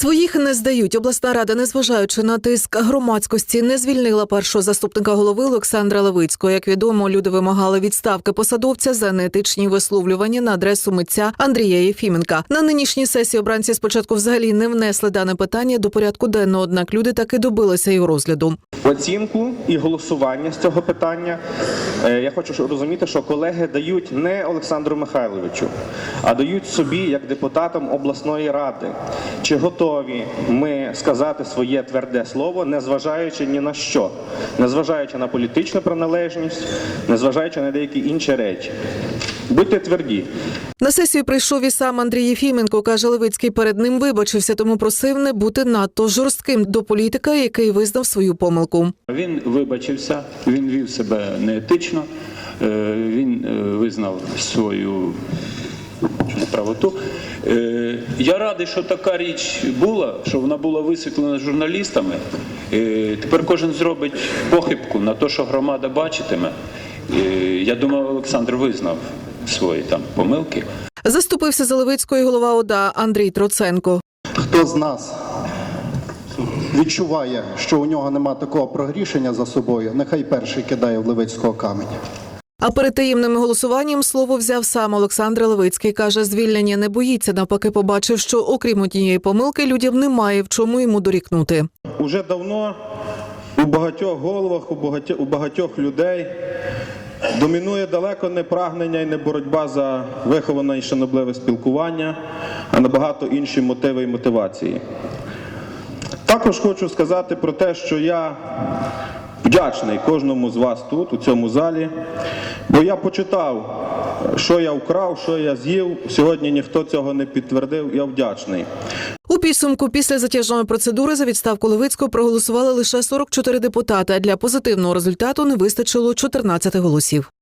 Своїх не здають. Обласна рада, незважаючи на тиск громадськості, не звільнила першого заступника голови Олександра Левицького. Як відомо, люди вимагали відставки посадовця за неетичні висловлювання на адресу митця Андрія Єфіменка. На нинішній сесії обранці спочатку взагалі не внесли дане питання до порядку денного, однак люди таки добилися його розгляду. Оцінку і голосування з цього питання е, я хочу розуміти, що колеги дають не Олександру Михайловичу, а дають собі як депутатам обласної ради. Чи готові ми сказати своє тверде слово, незважаючи ні на що, незважаючи на політичну приналежність, незважаючи на деякі інші речі. Будьте тверді. На сесію прийшов і сам Андрій Єфіменко. каже Левицький перед ним вибачився, тому просив не бути надто жорстким до політика, який визнав свою помилку. Він вибачився, він вів себе неетично, е, він е, визнав свою неправоту. Е, Я радий, що така річ була, що вона була висвітлена журналістами. Е, Тепер кожен зробить похибку на те, що громада бачитиме. Е, Я думаю, Олександр визнав свої там помилки. Заступився за Левицького голова ОДА Андрій Троценко. Хто з нас відчуває, що у нього нема такого прогрішення за собою, нехай перший кидає в Левицького каменя. А перед таємним голосуванням слово взяв сам Олександр Левицький. каже, звільнення не боїться. Навпаки, побачив, що окрім однієї помилки людям немає в чому йому дорікнути. Уже давно у багатьох головах, у багатьох, у багатьох людей домінує далеко не прагнення і не боротьба за виховане і шанобливе спілкування, а набагато інші мотиви і мотивації. Також хочу сказати про те, що я вдячний кожному з вас тут, у цьому залі, бо я почитав, що я вкрав, що я з'їв. Сьогодні ніхто цього не підтвердив. Я вдячний. У підсумку після затяжної процедури за відставку Левицького проголосували лише 44 депутати. Для позитивного результату не вистачило 14 голосів.